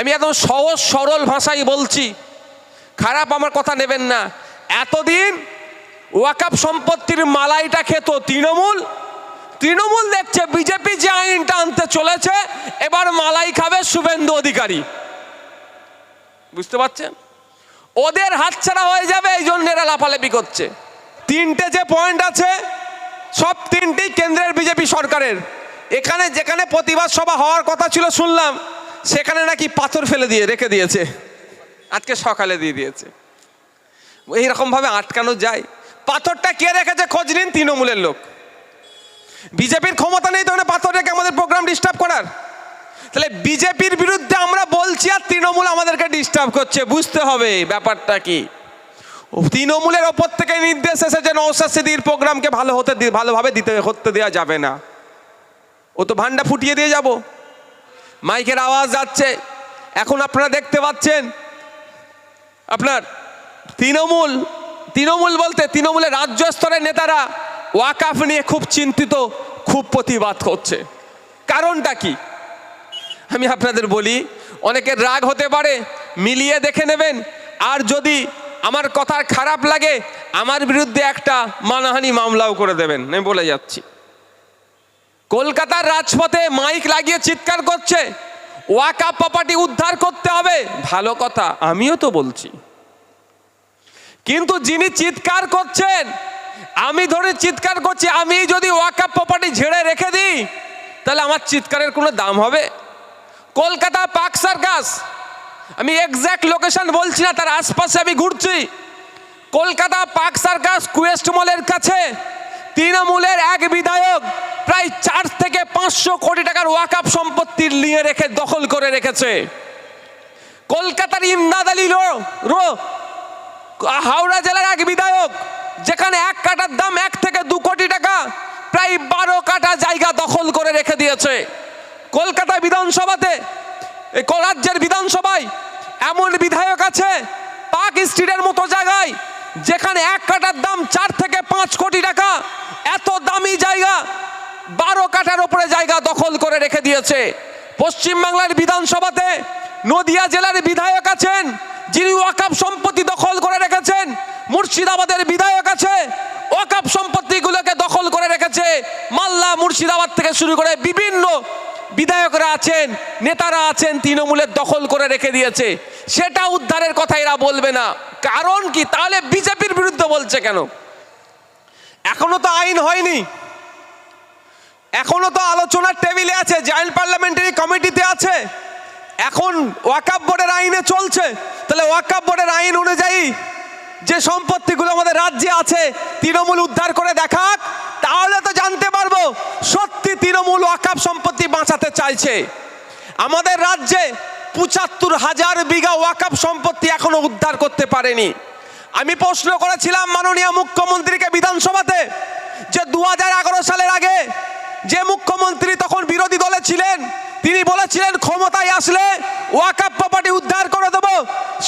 আমি একদম সহজ, সরল ভাষায় বলছি। খারাপ আমার কথা নেবেন না। এতদিন ওয়াকাপ সম্পত্তির মালাইটা খেত তৃণমূল। তৃণমূল দেখছে, বিজেপি যে আইনটা আনতে চলেছে, এবার মালাই খাবে শুভেন্দু অধিকারী। বুঝতে পারছেন? ওদের হাতছাড়া হয়ে যাবে, এই জন্য এরা লাফালাফি করছে। তিনটে যে পয়েন্ট আছে, সব তিনটেই কেন্দ্রের বিজেপি সরকারের। এখানে যেখানে প্রতিবাদ সভা হওয়ার কথা ছিল, শুনলাম। সেখানে নাকি পাথর ফেলে দিয়ে রেখে দিয়েছে। আজকে সকালে দিয়ে দিয়েছে। এইরকমভাবে আটকানো যায়। পাথরটা কে রেখেছে? খোঁজ নিন তৃণমূলের লোক। বিজেপির ক্ষমতা নেই তো পাথর রেখে আমাদের প্রোগ্রাম ডিস্টার্ব করার? তাহলে বিজেপির বিরুদ্ধে আমরা বলছি আর তৃণমূল আমাদেরকে ডিস্টার্ব করছে। বুঝতে হবে ব্যাপারটা কি? তৃণমূলের ওপর থেকে নির্দেশ এসেছে নৌসাদ সিদ্দির প্রোগ্রামকে ভালো হতে ভালোভাবে দিতে হতে দেওয়া যাবে না। ও তো ভান্ডা ফুটিয়ে দিয়ে যাব। মাইকের আওয়াজ যাচ্ছে। এখন আপনারা দেখতে পাচ্ছেন, আপনার তৃণমূল তৃণমূল বলতে তৃণমূলের রাজ্য স্তরের নেতারা ওয়াকাফ নিয়ে খুব চিন্তিত, খুব প্রতিবাদ করছে। কারণটা কি? আমি আপনাদের বলি, অনেকের রাগ হতে পারে, মিলিয়ে দেখে নেবেন। আর যদি আমার কথার খারাপ লাগে, আমার বিরুদ্ধে একটা মানহানি মামলাও করে দেবেন। আমি বলে যাচ্ছি। কলকাতার রাজপথে মাইক লাগিয়ে চিৎকার করছে। ওয়াকা প্রপার্টি উদ্ধার করতে হবে। ভালো কথা, আমিও তো বলছি। কিন্তু যিনি চিৎকার করছেন, আমি ধরে চিৎকার করছি, আমি যদি ওয়াকা প্রপার্টি ঝেড়ে রেখে দিই, তাহলে আমার চিৎকারের কোনো দাম হবে? কলকাতা পার্ক সার্কাস, আমি এক্স্যাক্ট লোকেশন বলছি না, তার আশপাশে আমি ঘুরছি। কলকাতা পার্ক সার্কাস কুয়েস্ট মলের কাছে তৃণমূলের এক বিধায়ক প্রায় চার থেকে পাঁচশো কোটি টাকার ওয়াকাপ সম্পত্তি নিয়ে রেখে দখল করে রেখেছে। কলকাতার ইমদাদ আলী রো হাওড়া জেলার এক বিধায়ক, যেখানে এক কাটার দাম এক থেকে দু কোটি টাকা, প্রায় বারো কাটা জায়গা দখল করে রেখে দিয়েছে। কলকাতা বিধানসভাতে রাজ্যের বিধানসভায় এমন বিধায়ক আছে পাক স্ট্রিটের মতো জায়গায়, যেখানে এক কাটার দাম চার থেকে পাঁচ কোটি টাকা, এত দামি জায়গা বারো কাটার ওপরে জায়গা দখল করে রেখে দিয়েছে। পশ্চিমবাংলার বিধানসভাতে নদিয়া জেলার বিধায়ক আছেন, যিনি ওয়াকাপ সম্পত্তি দখল করে রেখেছেন, মুর্শিদাবাদের বিধায়ক আছে ওয়াকাপ সম্পত্তিগুলোকে দখল করে রেখেছে। মাল্লা মুর্শিদাবাদ থেকে শুরু করে বিভিন্ন বিধায়করা আছেন, নেতারা আছেন, তৃণমূলের দখল করে রেখে দিয়েছে। সেটা উদ্ধারের কথা এরা বলবে না। কারণ কি? তাহলে বিজেপির বিরুদ্ধে বলছে কেন? এখনও তো আইন হয়নি। এখনও তো আলোচনার টেবিলে আছে, জয়েন্ট পার্লামেন্টারি কমিটিতে আছে। এখন ওয়াকাপ বোর্ডের আইনে চলছে। তাহলে ওয়াকাপ বোর্ডের আইন অনুযায়ী যে সম্পত্তিগুলো আমাদের রাজ্যে আছে, তৃণমূল উদ্ধার করে দেখাক, তাহলে তো জানতে পারব সত্যি তৃণমূল ওয়াকাপ সম্পত্তি বাঁচাতে চাইছে। আমাদের রাজ্যে পঁচাত্তর হাজার বিঘা ওয়াকাপ সম্পত্তি এখনও উদ্ধার করতে পারেনি। আমি প্রশ্ন করেছিলাম মাননীয় মুখ্যমন্ত্রীকে বিধানসভাতে যে দু হাজার এগারো সালের আগে যে মুখ্যমন্ত্রী তখন বিরোধী দলে ছিলেন, তিনি বলেছিলেন, ক্ষমতায় আসলে ওয়াকাপ প্রপার্টি উদ্ধার করে দেব।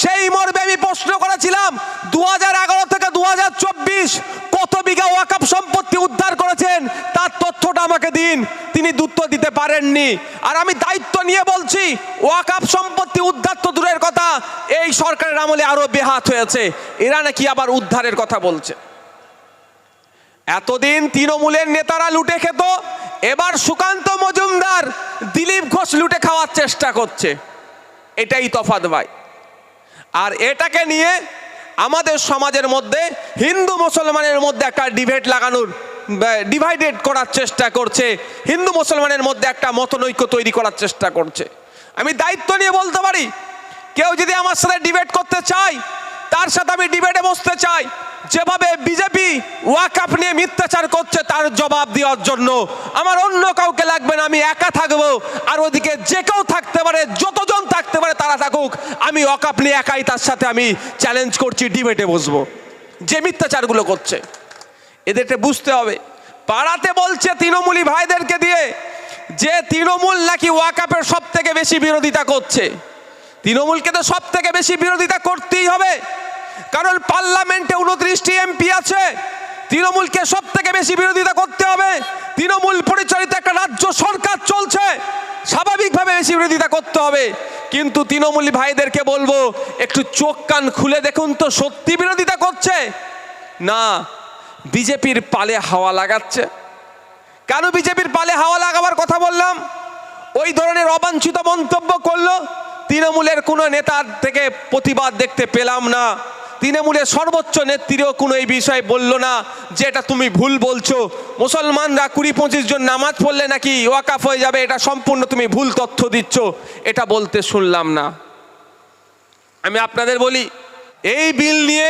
সেই মর্মে আমি প্রশ্ন করেছিলাম দু হাজার এগারো থেকে দু হাজার চব্বিশ কত বিঘা ওয়াকাপ সম্পত্তি উদ্ধার করেছেন? তার তথ্যটা আমাকে দিন, তিনি উত্তর দিতে পারেননি। আর আমি দায়িত্ব নিয়ে বলছি ওয়াকাপ সম্পত্তি উদ্ধার তো দূরের কথা, এই সরকারের আমলে আরও বেহাত হয়েছে। এরা নাকি আবার উদ্ধারের কথা বলছে। এতদিন তৃণমূলের নেতারা লুটে খেত, এবার সুকান্ত মজুমদার দিলীপ ঘোষ লুটে খাওয়ার চেষ্টা করছে। এটাই তফাৎ ভাই। আর এটাকে নিয়ে আমাদের সমাজের মধ্যে, হিন্দু মুসলমানের মধ্যে একটা ডিবেট লাগানোর ডিভাইডেড করার চেষ্টা করছে। হিন্দু মুসলমানের মধ্যে একটা মতনৈক্য তৈরি করার চেষ্টা করছে। আমি দায়িত্ব নিয়ে বলতে পারি, কেউ যদি আমার সাথে ডিবেট করতে চায় তার সাথে আমি ডিবেটে বসতে চাই। যেভাবে বিজেপি ওয়াকাপ নিয়ে মিথ্যাচার করছে, তার জবাব দেওয়ার জন্য। আমার অন্য কাউকে লাগবে না, আমি একা থাকব। আর ওদিকে যে কেউ থাকতে পারে, যতজন থাকতে পারে, তারা থাকুক। আমি ওয়াকাপ নিয়ে একাই তার সাথে আমি চ্যালেঞ্জ করছি, ডিবেটে বসবো। যে মিথ্যাচারগুলো করছে, এদেরকে বুঝতে হবে। পাড়াতে বলছে তৃণমূলী ভাইদেরকে দিয়ে যে তৃণমূল নাকি ওয়াকাপের সব থেকে বেশি বিরোধিতা করছে। তৃণমূলকে তো সব থেকে বেশি বিরোধিতা করতেই হবে। কারণ পার্লামেন্টে উনত্রিশটি এমপি আছে। তৃণমূলকে সব থেকে বেশি বিরোধিতা করতে হবে। তৃণমূল পরিচালিত একটা রাজ্য সরকার চলছে। স্বাভাবিকভাবে বেশি বিরোধিতা করতে হবে। কিন্তু তৃণমূল ভাইদেরকে বলব, একটু চোখ কান খুলে দেখুন তো, সত্যি বিরোধিতা করছে? না, বিজেপির পালে হাওয়া লাগাচ্ছে। কেন বিজেপির পালে হাওয়া লাগাবার কথা বললাম? ওই ধরনের অবাঞ্ছিত মন্তব্য করল। তৃণমূলের কোনো নেতার থেকে প্রতিবাদ দেখতে পেলাম না। তৃণমূলের সর্বোচ্চ নেত্রীও কোনো এই বিষয়ে বলল না যে এটা তুমি ভুল বলছো। মুসলমানরা কুড়ি পঁচিশ জন নামাজ পড়লে নাকি ওয়াকাফ হয়ে যাবে, এটা সম্পূর্ণ তুমি ভুল তথ্য দিচ্ছ। এটা বলতে শুনলাম না। আমি আপনাদের বলি, এই বিল নিয়ে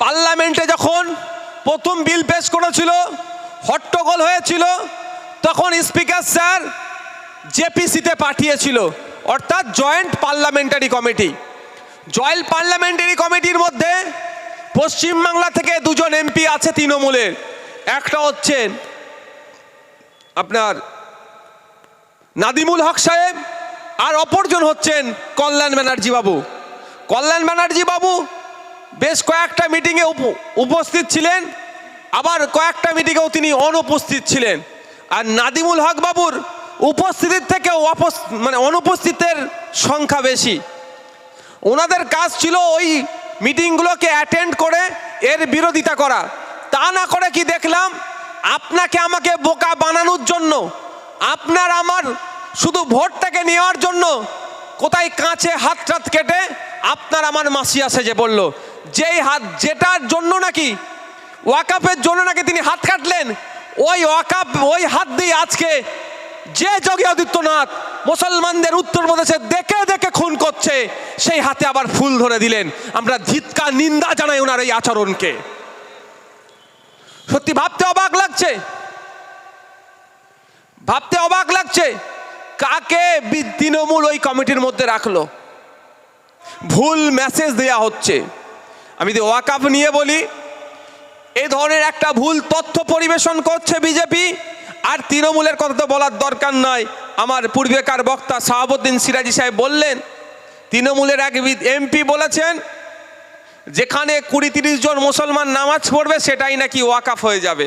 পার্লামেন্টে যখন প্রথম বিল পেশ করেছিল, হট্টগোল হয়েছিল, তখন স্পিকার স্যার জেপিসিতে পাঠিয়েছিল, অর্থাৎ joint parliamentary committee. Joint parliamentary কমিটির মধ্যে পশ্চিমবাংলা থেকে দুজন এমপি আছে তৃণমূলের। একটা হচ্ছেন আপনার নাদিমুল হক সাহেব, আর অপরজন হচ্ছেন কল্যাণ ব্যানার্জি বাবু কল্যাণ ব্যানার্জি বাবু বেশ কয়েকটা মিটিংয়ে উপস্থিত ছিলেন, আবার কয়েকটা মিটিংয়েও তিনি অনুপস্থিত ছিলেন। আর নাদিমুল হক বাবুর উপস্থিতির অপস- মানে অনুপস্থিতের সংখ্যা বেশি। ওনাদের কাজ ছিল ওই মিটিংগুলোকে অ্যাটেন্ড করে এর বিরোধিতা করা। তা না করে কি দেখলাম, আপনাকে আমাকে বোকা বানানোর জন্য, আপনার আমার শুধু ভোটটাকে নেওয়ার জন্য কোথায় কাঁচে হাত টাত কেটে আপনার আমার মাসি আসে যে বলল, যেই হাত, যেটার জন্য নাকি, ওয়াকাপের জন্য নাকি তিনি হাত কাটলেন, ওই ওয়াকাপ, ওই হাত দিয়ে আজকে যে যোগী আদিত্যনাথ মুসলমানদের উত্তরপ্রদেশে দেখে খুন করছে, সেই হাতে আবার ফুল ধরে দিলেন। আমরা ধিৎকার, নিন্দা জানাই ওনার এই আচরণকে। সত্যি ভাবতে অবাক লাগছে। ভাবতে অবাক লাগছে, কাকে তৃণমূল ওই কমিটির মধ্যে রাখল? ভুল মেসেজ দেয়া হচ্ছে। আমি যদি ওয়াকাফ নিয়ে বলি, এ ধরনের একটা ভুল তথ্য পরিবেশন করছে বিজেপি আর তৃণমূলের কথা তো বলার দরকার নয় আমার পূর্বেকার বক্তা শাহাবুদ্দিন সিরাজি সাহেব বললেন, তৃণমূলের এক এমপি বলেছেন, যেখানে কুড়ি তিরিশ জন মুসলমান নামাজ পড়বে, সেটাই নাকি ওয়াকাফ হয়ে যাবে।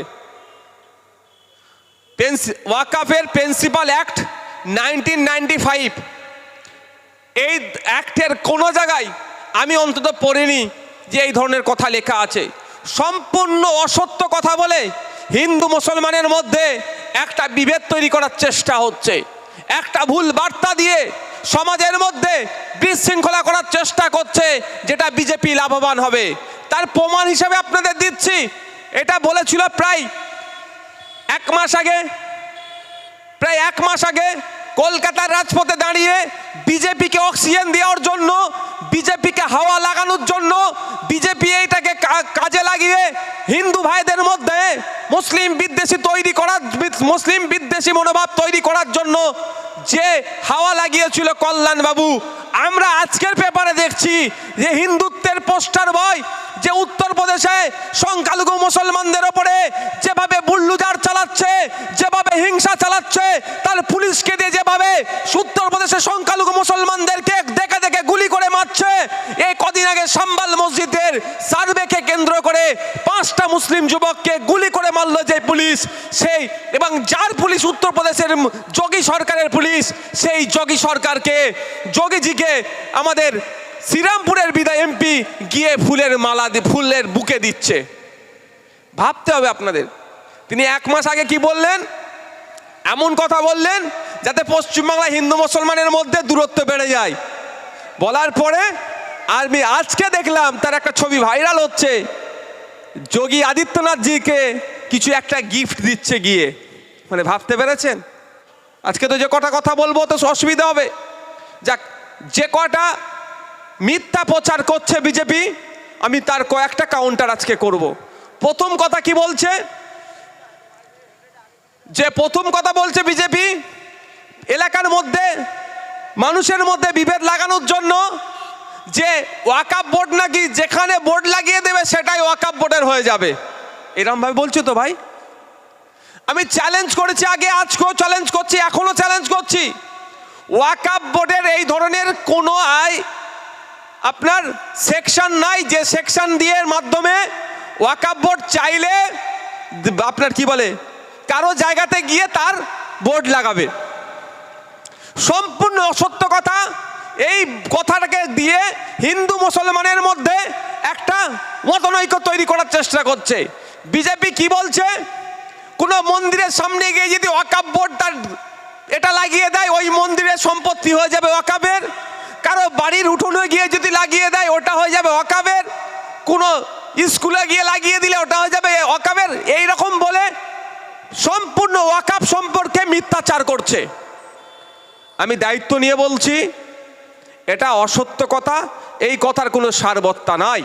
ওয়াকাফের principal act nineteen ninety five. এই অ্যাক্টের কোনো জায়গায় আমি অন্তত পড়িনি যে এই ধরনের কথা লেখা আছে। সম্পূর্ণ অসত্য কথা বলে হিন্দু মুসলমানের মধ্যে একটা বিভেদ তৈরি করার চেষ্টা হচ্ছে। একটা ভুল বার্তা দিয়ে সমাজের মধ্যে বিশৃঙ্খলা করার চেষ্টা করছে, যেটা বিজেপি লাভবান হবে। তার প্রমাণ হিসাবে আপনাদের দিচ্ছি, এটা বলেছিল প্রায় এক মাস আগে, প্রায় এক মাস আগে কলকাতার রাজপথে দাঁড়িয়ে বিজেপিকে অক্সিজেন দেওয়ার জন্য বিজেপিকে হাওয়া লাগানোর জন্য বিজেপি এইটাকে কাজে লাগিয়ে হিন্দু ভাইদের মধ্যে মুসলিম বিদ্বেষী তৈরি করার, মুসলিম বিদ্বেষী মনোভাব তৈরি করার জন্য যে হাওয়া লাগিয়েছিল কল্যাণ বাবু আমরা আজকের পেপারে দেখছি যে হিন্দুত্বের পোস্টার বয় যে উত্তরপ্রদেশে সংখ্যালঘু মুসলমানদের ওপরে যেভাবে বুল্লুজার চালাচ্ছে, যেভাবে হিংসা চালাচ্ছে, তার পুলিশকে দিয়ে যেভাবে উত্তরপ্রদেশে সংখ্যালঘু মুসলমানদেরকে দেখে দেখে গুলি এই কদিন আগে সাম্বাল মসজিদের সার্ভেকে কেন্দ্র করে পাঁচটা মুসলিম যুবককে গুলি করে মারলো যে পুলিশ, সেই এবং যার পুলিশ উত্তরপ্রদেশের যোগী সরকারের পুলিশ, সেই যোগী সরকারকে, যোগীজিকে আমাদের শ্রীরামপুরের বিদায় এমপি গিয়ে ফুলের মালা ফুলের বুকে দিচ্ছে। ভাবতে হবে আপনাদের। তিনি এক মাস আগে কি বললেন? এমন কথা বললেন যাতে পশ্চিমবাংলা হিন্দু মুসলমানের মধ্যে দূরত্ব বেড়ে যায়। বলার পরে আমি আজকে দেখলাম তার একটা ছবি ভাইরাল হচ্ছে। যোগী আদিত্যনাথজিকে কিছু একটা গিফট দিচ্ছে গিয়ে। মানে ভাবতে পেরেছেন? আজকে তো যে কটা কথা বলব তো অসুবিধা হবে। যাক, যে কটা মিথ্যা প্রচার করছে বিজেপি, আমি তার কয়েকটা কাউন্টার আজকে করব। প্রথম কথা কি বলছে? যে প্রথম কথা বলছে বিজেপি, এলাকার মধ্যে, মানুষের মধ্যে বিভেদ লাগানোর জন্য যে ওয়াকাপ বোর্ড নাকি যেখানে বোর্ড লাগিয়ে দেবে সেটাই ওয়াকাপ বোর্ডের হয়ে যাবে। এরম ভাবে বলছো তো ভাই? আমি চ্যালেঞ্জ করেছি আগে, আজকেও চ্যালেঞ্জ করছি এখনও চ্যালেঞ্জ করছি। ওয়াকাপ বোর্ডের এই ধরনের কোনো আয় আপনার সেকশন নাই, যে সেকশন দিয়ে মাধ্যমে ওয়াকাব বোর্ড চাইলে আপনার কি বলে, কারও জায়গাতে গিয়ে তার বোর্ড লাগাবে। সম্পূর্ণ অসত্য কথা এই কথাটাকে দিয়ে হিন্দু মুসলমানের মধ্যে একটা মতনৈক্য তৈরি করার চেষ্টা করছে। বিজেপি কি বলছে? কোনো মন্দিরের সামনে গিয়ে যদি ওয়াকাব বোর্ড তার এটা লাগিয়ে দেয়, ওই মন্দিরের সম্পত্তি হয়ে যাবে ওয়াকাবের। কারও বাড়ির উঠোনে গিয়ে যদি লাগিয়ে দেয়, ওটা হয়ে যাবে ওয়াকাবের। কোনো স্কুলে গিয়ে লাগিয়ে দিলে ওটা হয়ে যাবে ওয়াকাবের। এই রকম বলে সম্পূর্ণ ওয়াকাব সম্পর্কে মিথ্যাচার করছে। আমি দায়িত্ব নিয়ে বলছি এটা অসত্য কথা এই কথার কোনো সারবত্তা নাই।